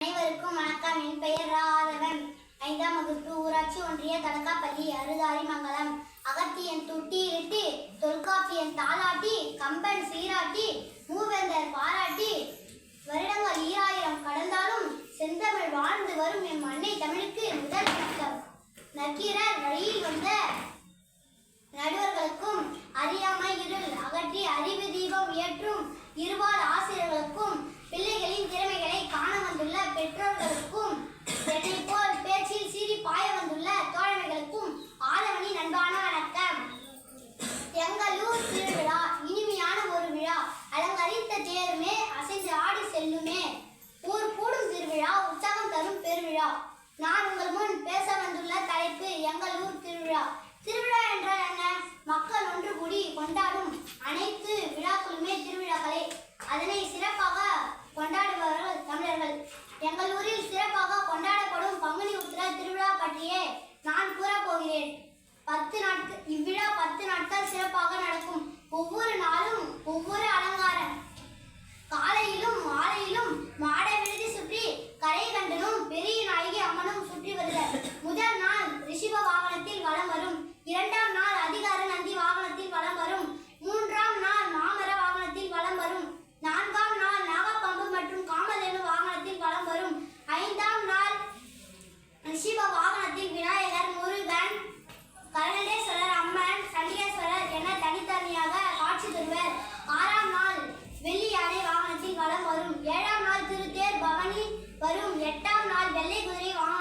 அனைவருக்கும் வணக்கம். என் பெயர் ராதவன் ஐந்தாம் வகுப்பு ஊராட்சி ஒன்றிய தடக்காப்பள்ளி அருதாரி மங்கலம் அகத்தியன் துட்டியிட்டு தொல்காப்பியன் தாளாட்டி கம்பன் சீராட்டி மூவேந்தர் பாராட்டி. வருடங்கள் ஈராயிரம் கடந்தாலும் செந்தமிழ் வாழ்ந்து வரும் என் அன்னை தமிழுக்கு முதல் நக்கீரர் வழியில் நான் உங்கள் முன் பேச வந்துள்ள தலைப்பு எங்கள் ஊர் திருவிழா. திருவிழா என்றால் என்ன? மக்கள் ஒன்று கூடி கொண்டாடும் அனைத்து விழாக்களுமே திருவிழாக்களே. அதனை சிறப்பாக கொண்டாடுபவர்கள் தமிழர்கள். எங்கள் ஊரில் சிறப்பாக கொண்டாடப்படும் பங்குனி உத்திர திருவிழா பற்றியே நான் கூறப்போகிறேன் பத்து நாட்கள் இவ்விழா பத்து நாட்கள் சிறப்பாக நடக்கும். ஒவ்வொரு நாளும் ஒவ்வொரு வரும். எட்டாம் நாள் வெள்ளை குதிரை வாங்க